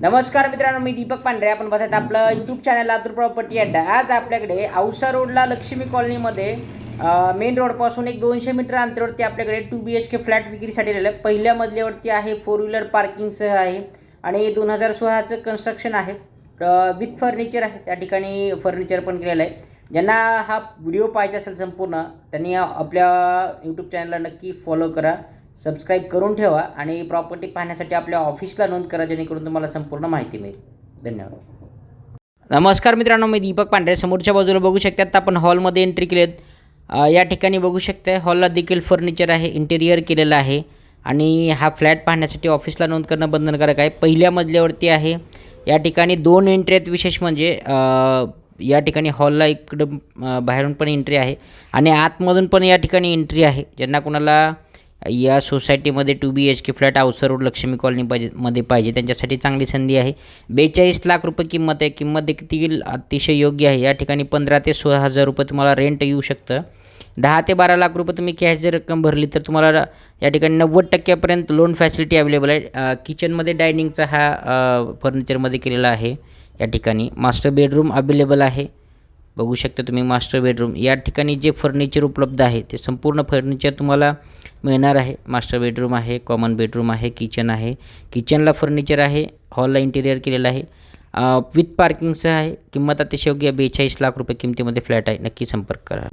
नमस्कार मित्रांनो मी दीपक पांढरे. आपण बघत आपलं यूट्यूब चॅनल लातूर प्रॉपर्टी अड्डा आज आपल्याकडे औसा रोडला लक्ष्मी कॉलनीमध्ये मेन रोडपासून एक दोनशे मीटर अंतरावरती आपल्याकडे two B H K flat विक्रीसाठी राहिलं आहे. पहिल्या मजल्यावरती आहे फोर व्हीलर पार्किंगसह आहे आणि दोन हजार सोळाचं कन्स्ट्रक्शन आहे. विथ फर्निचर आहे त्या ठिकाणी फर्निचर पण केलेलं आहे. ज्यांना हा व्हिडिओ पाहायचा असेल संपूर्ण त्यांनी आपल्या यूट्यूब चॅनलला नक्की फॉलो करा. सबस्क्राईब करून ठेवा आणि प्रॉपर्टी पाहण्यासाठी आपल्या ऑफिसला नोंद करा जेणेकरून तुम्हाला संपूर्ण माहिती मिळेल. धन्यवाद. नमस्कार मित्रांनो मी दीपक पांढरे. समोरच्या बाजूला बघू शकतात आपण हॉलमध्ये एंट्री केलेत आहेत. या ठिकाणी बघू शकता हॉलला देखील फर्निचर आहे इंटेरियर केलेलं आहे. आणि हा फ्लॅट पाहण्यासाठी ऑफिसला नोंद करणं बंधनकारक आहे. पहिल्या मजल्यावरती आहे. या ठिकाणी दोन एंट्री आहेत विशेष म्हणजे या ठिकाणी हॉलला इकडं बाहेरून पण एंट्री आहे. आणि आतमधून पण या ठिकाणी एंट्री आहे ज्यांना कोणाला या सोसायटीमध्ये two B H K flat आवसर road Laxmi colony पाहिजे मध्ये पाहिजे. त्यांच्यासाठी चांगली संधी आहे. बेचाळीस लाख रुपये किंमत आहे. किंमत देखील अतिशय योग्य आहे. या ठिकाणी पंधरा ते सोळा हजार रुपये तुम्हाला रेंट येऊ शकतं. दहा ते बारा लाख रुपये तुम्ही कॅश जर रक्कम भरली तर तुम्हाला या ठिकाणी नव्वद टक्क्यापर्यंत लोन फॅसिलिटी अवेलेबल आहे. किचनमध्ये डायनिंगचा हा फर्निचरमध्ये केलेला आहे. या ठिकाणी मास्टर बेडरूम अवेलेबल आहे. बघू शकता तुम्ही मास्टर बेडरूम या ठिकाणी जे फर्निचर उपलब्ध आहे ते संपूर्ण फर्निचर तुम्हाला मिळणार आहे. मास्टर बेडरूम आहे कॉमन बेडरूम आहे किचन आहे. किचनला फर्निचर आहे हॉलला इंटिरियर केलेलं आहे. विथ पार्किंगचं आहे. किंमत अतिशय योग्य बेचाळीस लाख रुपये किमतीमध्ये फ्लॅट आहे. नक्की संपर्क करा.